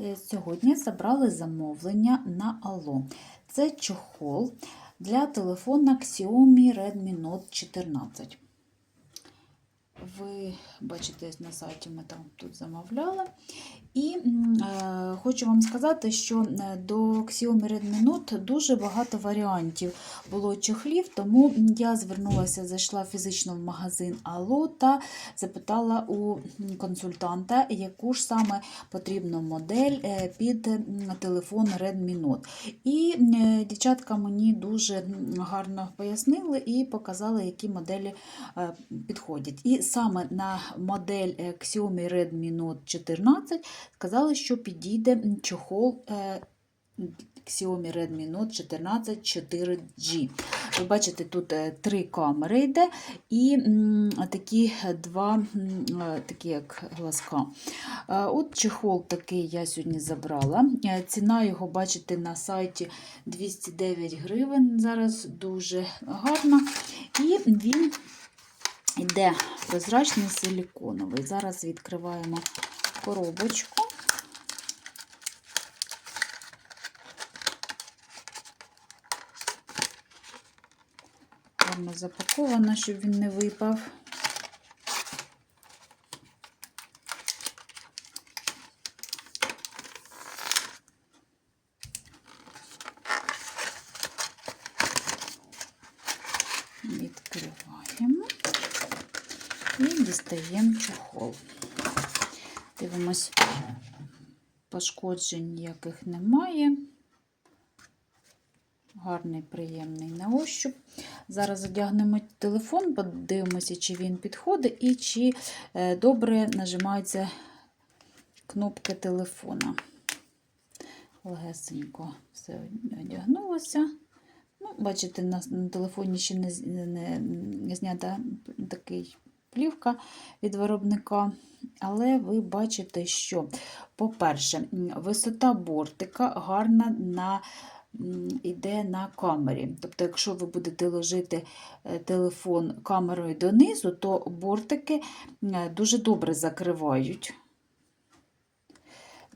Е, Сьогодні забрали замовлення на Allo. Це чохол для телефона Xiaomi Redmi Note 14. Ви бачите, на сайті ми там тут замовляли. І е, хочу вам сказати, що е, до Xiaomi Redmi Note дуже багато варіантів було чохлів, тому я звернулася, зайшла фізично в магазин Allo та запитала у консультанта, яку ж саме потрібну модель е, під телефон Redmi Note. І е, дівчатка мені дуже гарно пояснили і показали, які моделі підходять. І саме на модель е, Xiaomi Redmi Note 14 сказали, що підійде чохол е, Xiaomi Redmi Note 14 4G. Ви бачите, тут е, три камери йде і такі два такі як глазка. От чехол такий я сьогодні забрала. Ціна його, бачите, на сайті 209 гривень. Зараз дуже гарна. І він йде прозрачний силіконовий. Зараз відкриваємо коробочку. Гарно запаковано, щоб він не випав. Відкриваємо і дістаємо чохол. Дивимось, пошкоджень ніяких немає. Гарний, приємний на ощуп. Зараз одягнемо телефон, подивимося, чи він підходить і чи е, добре нажимаються кнопки телефона. Легесенько все одягнулося. Ну, Бачите, на, телефоні ще не, не, не знята такий плівка від виробника. Але ви бачите, що, по-перше, висота бортика гарна на іде на камері. Тобто, якщо ви будете ложити е, телефон камерою донизу, то бортики е, дуже добре закривають.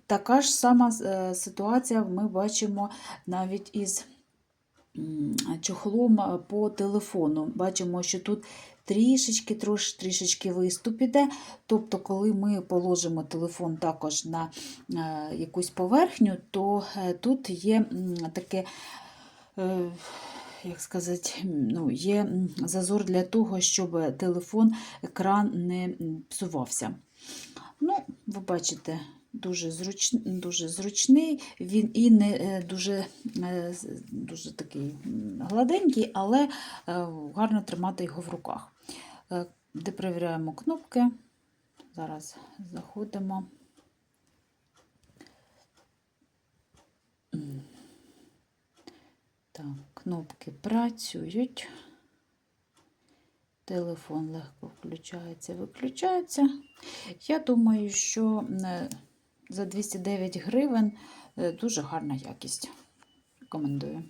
Така ж сама е, ситуація ми бачимо навіть із чохлом е, по телефону. Бачимо, що тут трішечки, трош, трішечки виступ іде. Тобто, коли ми положимо телефон також на е, якусь поверхню, то е, тут є таке. Як сказати, ну, є зазор для того, щоб телефон, екран не псувався. Ну, ви бачите, дуже, зруч... дуже зручний, він і не е, дуже, е, дуже такий гладенький, але е, гарно тримати його в руках. Де перевіряємо кнопки. Зараз заходимо. Так, кнопки працюють. Телефон легко включається, виключається. Я думаю, що за 209 гривень е, дуже гарна якість. Рекомендую.